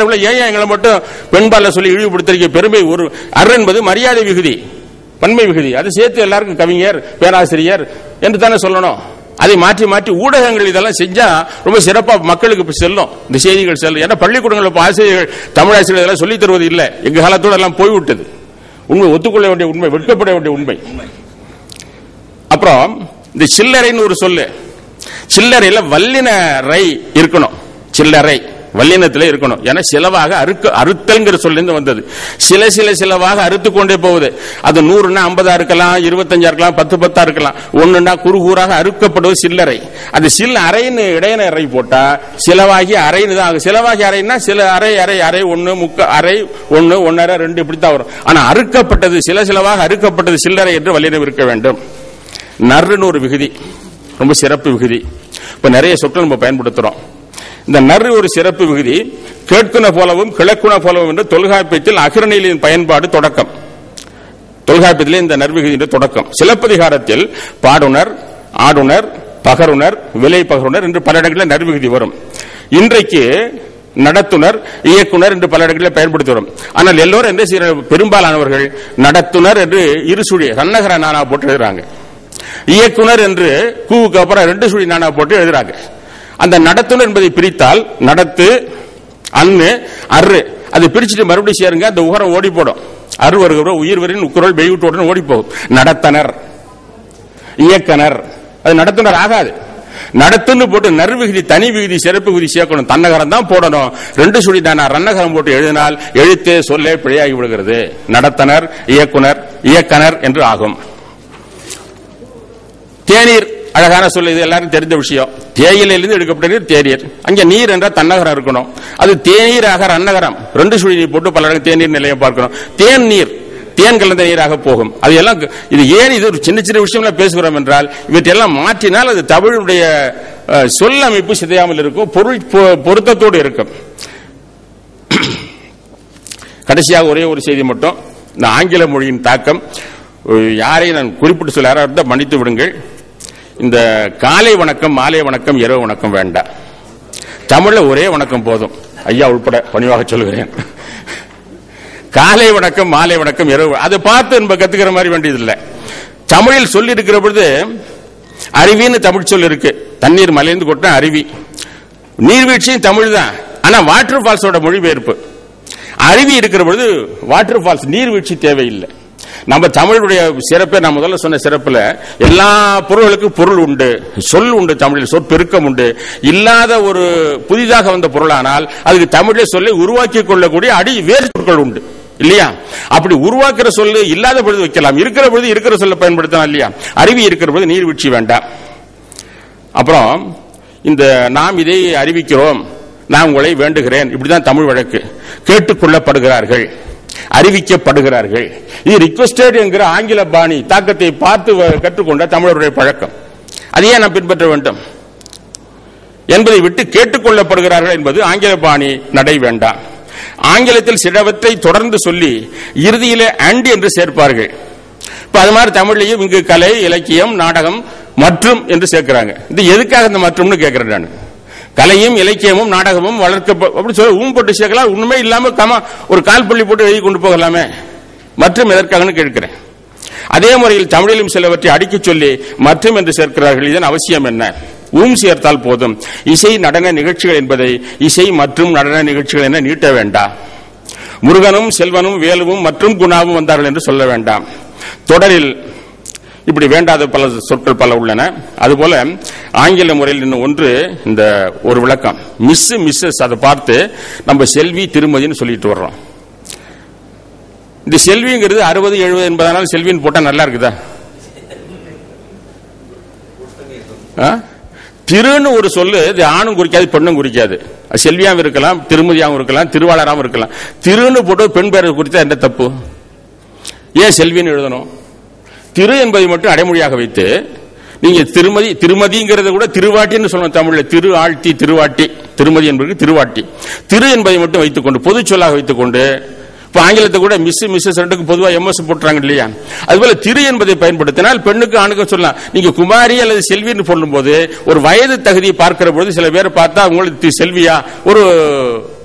ஏன் எங்களை மட்டும் பெண்பால சொல்லி இழிவுபடுத்திருக்க பெருமை ஒரு அர் என்பது மரியாதை விகுதி பன்மை விகுதி. அதை சேர்த்து எல்லாருக்கும் கவிஞர் பேராசிரியர் என்று தானே சொல்லணும். அதை மாற்றி மாற்றி ஊடகங்கள் இதெல்லாம் செஞ்சா ரொம்ப சிறப்பா மக்களுக்கு இப்ப செல்லும். இந்த செய்திகள் செல்லும். ஏன்னா பள்ளிக்கூடங்கள் இப்ப ஆசிரியர்கள் தமிழ் ஆசிரியர்கள் இதெல்லாம் சொல்லித் தருவது இல்லை. எங்க காலத்தோட எல்லாம் போய்விட்டது. உண்மை ஒத்துக்கொள்ள வேண்டிய உண்மை வெட்கப்பட வேண்டிய உண்மை. அப்புறம் இந்த சில்லறைன்னு ஒரு சொல்லு. சில்லறையில வல்லின ரை இருக்கணும். சில்லறை. வல்லினத்தில் இருக்கணும். ஏன்னா சிலவாக அறுக்க அறுத்தல்ங்கிற சொல்லிருந்து வந்தது. சில சில சிலவாக அறுத்து கொண்டே போகுது. அது நூறுனா ஐம்பதா இருக்கலாம் இருபத்தஞ்சா இருக்கலாம் பத்து பத்தா இருக்கலாம். ஒண்ணுன்னா குறுகூறாக அறுக்கப்படுவது சில்லறை. அது சில் அறைன்னு இடையின அறை போட்டா சிலவாகி அறைன்னு தான் ஆகும். சிலவாகி அறைன்னா சில அறை அறை அறை ஒன்று முக்க அறை ஒன்று ஒன்னரை ரெண்டு இப்படித்தான் வரும். ஆனா அறுக்கப்பட்டது சில சிலவாக அறுக்கப்பட்டது சில்லறை என்று வல்லினம் இருக்க வேண்டும். நறுன்னு ஒரு விகுதி. ரொம்ப சிறப்பு விகுதி. இப்ப நிறைய சொற்கள் நம்ம பயன்படுத்துறோம். இந்த நறு ஒரு சிறப்பு விகுதி கேட்குன போலவும் கிழக்குன போலவும் என்று தொல்காப்பியத்தில் அகிரணியின் பயன்பாடு தொடக்கம். தொல்காப்பியத்திலே இந்த நர்விகுதியின் தொடக்கம். சிலப்பதிகாரத்தில் பாடுனர் ஆடுனர் பகருனர் விலை பகருனர் என்று பல இடங்களில் நர்விகுதி வரும். இன்றைக்கு நடத்துனர் இயக்குனர் என்று பல இடங்களில் பயன்படுத்தி வரும். ஆனால் எல்லோரும் என்ன செய்ய பெரும்பாலானவர்கள் நடத்துனர் என்று இரு சுழி சன்னகர நானா போட்டு எழுதுறாங்க. இயக்குனர் என்று கூவுக்கு அப்புறம் ரெண்டு சுழி நானா போட்டு எழுதுறாங்க. அந்த நடத்துனர் என்பதை பிரித்தால் நடத்து அன்னு அரு அது பிரிச்சுட்டு மறுபடியும் சேருங்க அந்த உகரம் ஓடி போடும் அரு வருகிற உயிர் வரின் உக்குரல் பெய்விட்டு ஓடி போகும் நடத்தனர். இயக்கனர். அது நடத்துனர் ஆகாது. நடத்துன்னு போட்டு நறு விகுதி தனி விகுதி சிறப்பு விகுதி சேர்க்கணும். தன்னகரம் தான் போடணும். ரெண்டு சுழி தானா ரன்னகரம் போட்டு எழுதினால் எழுத்து சொல்லே பிழையாகி விடுகிறது. நடத்தனர் இயக்குனர் இயக்கனர் என்று ஆகும். தேநீர் அழகான சொல்ல இது எல்லாரும் தெரிந்த விஷயம். தேயிலிருந்து எடுக்கப்பட்டது தேநீர். அங்கே நீர் என்றால் தன்னகரம் இருக்கணும். அது தேநீராக ரன்னகரம். ரெண்டு சுழி நீர் போட்டு பல தேநீர் நிலையம் பார்க்கணும். தேன் நீர் தேன் கலந்த நீராக போகும். அது எல்லாம் இது ஏன் இது ஒரு சின்ன சின்ன விஷயம்ல பேசுகிறோம் என்றால் இவற்றையெல்லாம் மாற்றினால் அது தமிழுடைய சொல் அமைப்பு சிதையாமல் இருக்கும் பொருள் பொ- பொருத்தத்தோடு இருக்கும். கடைசியாக ஒரே ஒரு செய்தி மட்டும். இந்த ஆங்கில மொழியின் தாக்கம். யாரையும் நான் குறிப்பிட்டு சொல்ல இருந்தால் மன்னித்து விடுங்கள். இந்த காலை வணக்கம் மாலை வணக்கம் இரவு வணக்கம் வேண்டாம் தமிழ்ல ஒரே வணக்கம் போதும். ஐயா உள்பட பணிவாக சொல்கிறேன் காலை வணக்கம் மாலை வணக்கம் இரவு அதை பார்த்து நம்ம கத்துக்கிற மாதிரி வேண்டியதில்லை. தமிழில் சொல்லி இருக்கிற பொழுது அருவின்னு தமிழ் சொல் இருக்கு. தண்ணீர் மலைந்து கொட்டினா அருவி. நீர்வீழ்ச்சியும் தமிழ் தான். ஆனா வாட்டர் ஃபால்ஸோட மொழிபெயர்ப்பு அருவி இருக்கிற பொழுது வாட்டர் ஃபால்ஸ் நீர்வீழ்ச்சி தேவையில்லை. நம்ம தமிழுடைய சிறப்பை நான் முதல்ல சொன்ன சிறப்புல எல்லா பொருள்களுக்கும் பொருள் உண்டு. சொல் உண்டு தமிழில் சொற்பெருக்கம் உண்டு. இல்லாத ஒரு புதிதாக வந்த பொருளானால் அதுக்கு தமிழே சொல்லை உருவாக்கி கொள்ளக்கூடிய அடி வேறு சொற்கள் உண்டு. இல்லையா? அப்படி உருவாக்குற சொல்லு இல்லாத பொழுது வைக்கலாம். இருக்கிற பொழுது இருக்கிற சொல்ல பயன்படுத்தலாம் இல்லையா? அருவி இருக்கிற பொழுது நீர்வீழ்ச்சி வேண்டாம். அப்புறம் இந்த நாம் இதை அறிவிக்கிறோம். நான் உங்களை வேண்டுகிறேன். இப்படிதான் தமிழ் வழக்கு. கேட்டுக்கொள்ளப்படுகிறார்கள் அறிவிக்கப்படுகிறார்கள். இது ரிக்வெஸ்டட் என்கிற ஆங்கில பாணி தாக்கத்தை பார்த்து வ- கற்றுக்கொண்ட தமிழருடைய பழக்கம். அதையே நாம் பின்பற்ற வேண்டும்? என்பதை விட்டு கேட்டுக்கொள்ளப்படுகிறார்கள் என்பது ஆங்கில பாணி நடை வேண்டாம். ஆங்கிலத்தில் சிலவற்றை தொடர்ந்து சொல்லி இறுதியிலே அண்ட் என்று சேர்ப்பார்கள். இப்ப அது மாதிரி தமிழ்லையும் இங்கு கலை இலக்கியம் நாடகம் மற்றும் என்று சேர்க்கிறாங்க. இது எதுக்காக இந்த மற்றும்னு கேட்கிறேன் நான். கலையும் இலக்கியமும் நாடகமும் வளர்க்க அப்படி சொல்ல ஊம் போட்டு சேர்க்கலாம். ஒண்ணுமே இல்லாம கமா ஒரு கால் புள்ளி போட்டு எழுதி கொண்டு போகலாமே. மற்றும் எதற்காகன்னு கேட்கிறேன். அதே முறையில் தமிழிலும் சிலவற்றை அடிக்கச் சொல்லி மற்றும் என்று சேர்க்கிறார்கள். இதன் அவசியம் என்ன? ஊம் சேர்த்தால் போதும். இசை நடன நிகழ்ச்சிகள் என்பதை இசை மற்றும் நடன நிகழ்ச்சிகள் என நீட்ட வேண்டாம். முருகனும் செல்வனும் வேலுவும் மற்றும் குணாவும் வந்தார்கள் என்று சொல்ல வேண்டாம். தொடரில் இப்படி வேண்டாத பல சொற்கள் பல உள்ளன. அதுபோல ஆங்கில முறையில் இன்னும் ஒன்று இந்த ஒரு விளக்கம். மிஸ் மிஸ்ஸஸ் அதை பார்த்து நம்ம செல்வி திருமதின்னு சொல்லிட்டு வர்றோம். இந்த செல்விங்கிறது அறுபது எழுபது எண்பதானாலும் செல்வின்னு போட்டா நல்லா இருக்குதா? ஆ? திருன்னு ஒரு சொல்லு இது ஆணும் குறிக்காது பெண்ணும் குறிக்காது. செல்வியாகவும் இருக்கலாம் திருமதியாவும் இருக்கலாம் திருவாளராகவும் இருக்கலாம். திருன்னு போட்டு பெண் பேரை குறித்தா என்ன தப்பு? ஏன் செல்வின்னு எழுதணும்? திரு என்பதை மட்டும் அடைமொழியாக வைத்து நீங்க திருமதி திருமதிங்கிறத கூட திருவாட்டின்னு சொல்லணும் தமிழ்ல. திரு ஆழ்த்தி திருவாட்டி. திருமதி என்பது திருவாட்டி. திரு என்பதை மட்டும் வைத்துக்கொண்டு பொது சொல்லாக வைத்துக்கொண்டு இப்ப ஆங்கிலத்தை கூட மிஸ் மிஸ்ஸஸ் ரெண்டுக்கு பொதுவாக எம்எஸ் போட்டுறாங்க இல்லையா? அதுபோல திரு என்பதை பயன்படுத்தினால் பெண்ணுக்கு ஆணுக்கு சொல்லலாம். நீங்க குமாரி அல்லது செல்வின்னு சொல்லும்போது ஒரு வயது தகுதியை பார்க்கிற பொழுது சில பேர் பார்த்தா உங்களுக்கு தி- செல்வியா? ஒரு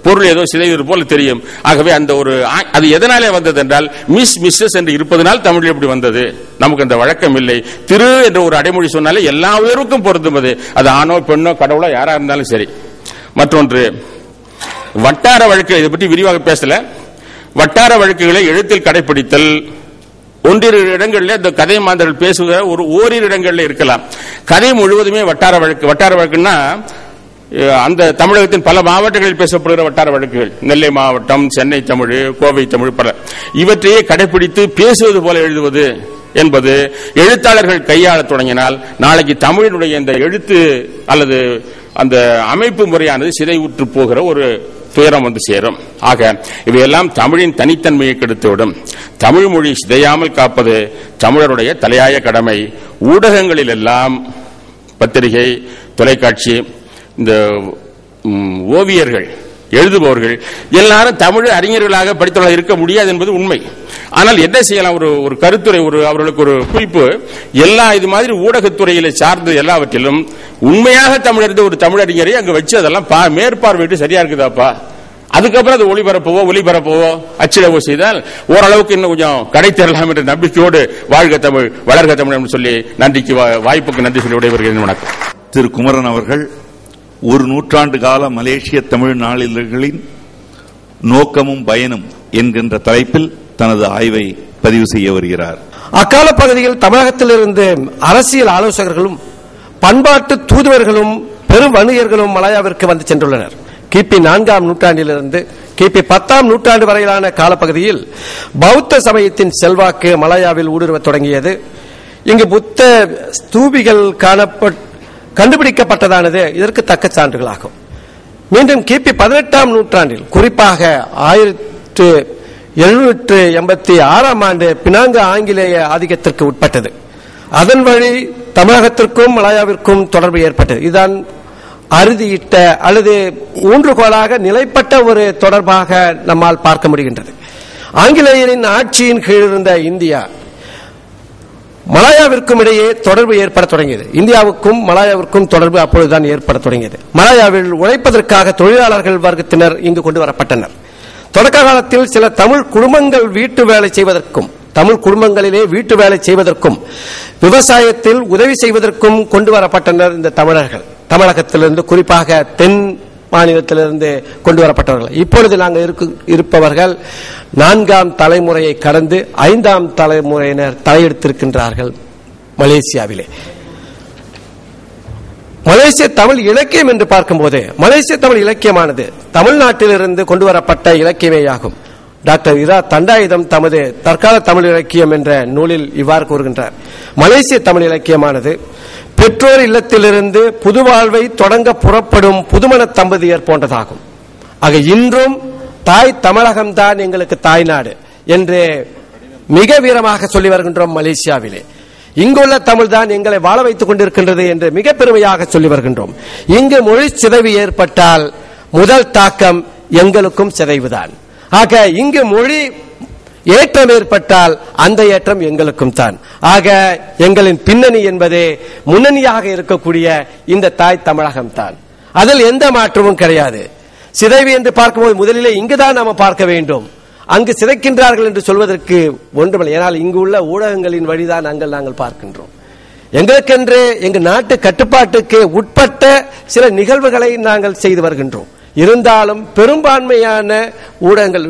பொருள் ஏதோ சிதைவது போல தெரியும். ஆகவே அந்த ஒரு ஆ- அது எதனாலே வந்தது என்றால் மிஸ் மிஸ்ஸஸ் என்று இருப்பதனால் தமிழ் எப்படி வந்தது? நமக்கு அந்த வழக்கம் இல்லை. திரு என்ற ஒரு அடைமொழி சொன்னாலே எல்லா உயர்வுக்கும் பொருந்தும் அது அது ஆணோ பெண்ணோ கடவுளோ யாரா இருந்தாலும் சரி. மற்றொன்று வட்டார வழக்கு இதை பற்றி விரிவாக பேசல. வட்டார வழக்குகளை எழுத்தில் கடைபிடித்தல் ஒன்றிரு இடங்களில் இந்த கதை மாந்தர்கள் பேசுகிற ஒரு ஓரிரு இடங்களில் இருக்கலாம். கதை முழுவதுமே வட்டார வழக்கு வட்டார வழக்குன்னா அந்த தமிழகத்தின் பல மாவட்டங்களில் பேசப்படுகிற வட்டார வழக்குகள். நெல்லை மாவட்டம் சென்னை தமிழ் கோவை தமிழ் பல. இவற்றையே கடைபிடித்து பேசுவது போல எழுதுவது என்பது எழுத்தாளர்கள் கையாள தொடங்கினால் நாளைக்கு தமிழினுடைய இந்த எழுத்து அல்லது அந்த அமைப்பு முறையானது சிதைவுற்று போகிற ஒரு துயரம் வந்து சேரும். ஆக இவையெல்லாம் தமிழின் தனித்தன்மையை கெடுத்துவிடும் தமிழ் மொழி சிதையாமல் காப்பது தமிழருடைய தலையாய கடமை. ஊடகங்களில் எல்லாம் பத்திரிகை தொலைக்காட்சி இந்த ஓவியர்கள் எழுதுபவர்கள் எல்லாரும் தமிழ் அறிஞர்களாக படித்தவர்களாக இருக்க முடியாது என்பது உண்மை. ஆனால் என்ன செய்யலாம்? ஒரு ஒரு கருத்துரை ஒரு அவர்களுக்கு ஒரு குறிப்பு. எல்லா இது மாதிரி ஊடகத்துறையில சார்ந்த எல்லாவற்றிலும் உண்மையாக தமிழறிந்த ஒரு தமிழறிஞரை அங்க வச்சு அதெல்லாம் பா- மேற்பார்வையிட்டு சரியா இருக்குதாப்பா? அதுக்கப்புறம் அது ஒளிபரப்பவோ ஒளிபரப்பவோ அச்சிடவோ செய்தால் ஓரளவுக்கு இன்னும் கொஞ்சம் கடை தரலாம் என்ற நம்பிக்கையோடு வாழ்க தமிழ் வளர்க தமிழ் என்று சொல்லி நன்றிக்கு வா- வாய்ப்புக்கு நன்றி சொல்லி விடைபெறுகிறேன். வணக்கம். திரு குமரன் அவர்கள் ஒரு நூற்றாண்டு கால மலேசிய தமிழ் நாளிதழ்களின் நோக்கமும் பயனும் என்கின்ற தலைப்பில் தனது ஆய்வை பதிவு செய்ய வருகிறார். அக்கால பகுதியில் தமிழகத்திலிருந்து அரசியல் ஆலோசகர்களும் பண்பாட்டு தூதுவர்களும் பெரும் வணிகர்களும் மலாயாவிற்கு வந்து சென்றுள்ளனர். கிபி நான்காம் நூற்றாண்டிலிருந்து கிபி பத்தாம் நூற்றாண்டு வரையிலான காலப்பகுதியில் பௌத்த சமயத்தின் செல்வாக்கு மலாயாவில் ஊடுருவத் தொடங்கியது. இங்கு புத்த ஸ்தூபிகள் காணப்பட் கண்டுபிடிக்கப்பட்டதானது? இதற்கு தக்க சான்றுகளாகும். மீண்டும் கிபி பதினெட்டாம் நூற்றாண்டில் குறிப்பாக ஆயிரத்து எழுநூற்று எண்பத்தி ஆறாம் ஆண்டு பினாங்கு ஆங்கிலேய ஆதிக்கத்திற்கு உட்பட்டது. அதன் வழி தமிழகத்திற்கும் மலாயாவிற்கும் தொடர்பு ஏற்பட்டது. இதுதான் அறுதியிட்ட அல்லது ஊன்றுகோலாக நிலைப்பட்ட ஒரு தொடர்பாக நம்மால் பார்க்க முடிகின்றது. ஆங்கிலேயரின் ஆட்சியின் கீழ் இருந்த இந்தியா மலாயாவிற்கும் இடையே தொடர்பு ஏற்பட தொடங்கியது. இந்தியாவுக்கும் மலாயாவிற்கும் தொடர்பு அப்பொழுதுதான் ஏற்பட தொடங்கியது. மலாயாவில் உழைப்பதற்காக தொழிலாளர்கள் வர்க்கத்தினர் இங்கு கொண்டு வரப்பட்டனர். தொடக்க காலத்தில் சில தமிழ் குடும்பங்கள் வீட்டு வேலை செய்வதற்கும் தமிழ் குடும்பங்களிலே வீட்டு வேலை செய்வதற்கும் விவசாயத்தில் உதவி செய்வதற்கும் கொண்டு வரப்பட்டனர் இந்த தமிழர்கள். தமிழகத்திலிருந்து குறிப்பாக தென் மாநிலத்திலிருந்து கொண்டு வரப்பட்டவர்கள் இப்பொழுது நாங்கள் இருக்கு- இருப்பவர்கள் நான்காம் தலைமுறையை கடந்து ஐந்தாம் தலைமுறையினர் தலையெடுத்திருக்கின்றார்கள் மலேசியாவிலே. மலேசிய தமிழ் இலக்கியம் என்று பார்க்கும்போது மலேசிய தமிழ் இலக்கியமானது தமிழ்நாட்டிலிருந்து கொண்டு வரப்பட்ட இலக்கியமே ஆகும் டாக்டர் இரா தண்டாயுதம் தமது தற்கால தமிழ் இலக்கியம் என்ற நூலில் இவ்வாறு கூறுகின்றார். மலேசிய தமிழ் இலக்கியமானது பெற்றோர் இல்லத்திலிருந்து புது வாழ்வை தொடங்க புறப்படும் புதுமண தம்பதியர் போன்றதாகும். ஆக இன்றும் தாய் தமிழகம்தான் எங்களுக்கு தாய்நாடு என்று மிக வீரமாக சொல்லி வருகின்றோம் மலேசியாவிலே. இங்குள்ள தமிழ் தான் எங்களை வாழ வைத்துக் கொண்டிருக்கின்றது என்று மிக பெருமையாக சொல்லி வருகின்றோம். இங்கு மொழி சிதைவு ஏற்பட்டால் முதல் தாக்கம் எங்களுக்கும் சிதைவுதான். ஆக இங்கு மொழி ஏற்றம் ஏற்பட்டால் அந்த ஏற்றம் எங்களுக்கும் தான். ஆக எங்களின் பின்னணி என்பது முன்னணியாக இருக்கக்கூடிய இந்த தாய் தமிழகம் தான். அதில் எந்த மாற்றமும் கிடையாது. சிதைவு என்று பார்க்கும்போது முதலிலே இங்குதான் நாம பார்க்க வேண்டும். அங்கு சிதைக்கின்றார்கள் என்று சொல்வதற்கு ஒன்றுமில்லை. ஏனால் இங்கு உள்ள ஊடகங்களின் வழிதான் அங்கள் நாங்கள் பார்க்கின்றோம். எங்களுக்கென்று எங்க நாட்டு கட்டுப்பாட்டுக்கு உட்பட்ட சில நிகழ்வுகளை நாங்கள் செய்து வருகின்றோம். இருந்தாலும் பெரும்பான்மையான ஊடகங்கள்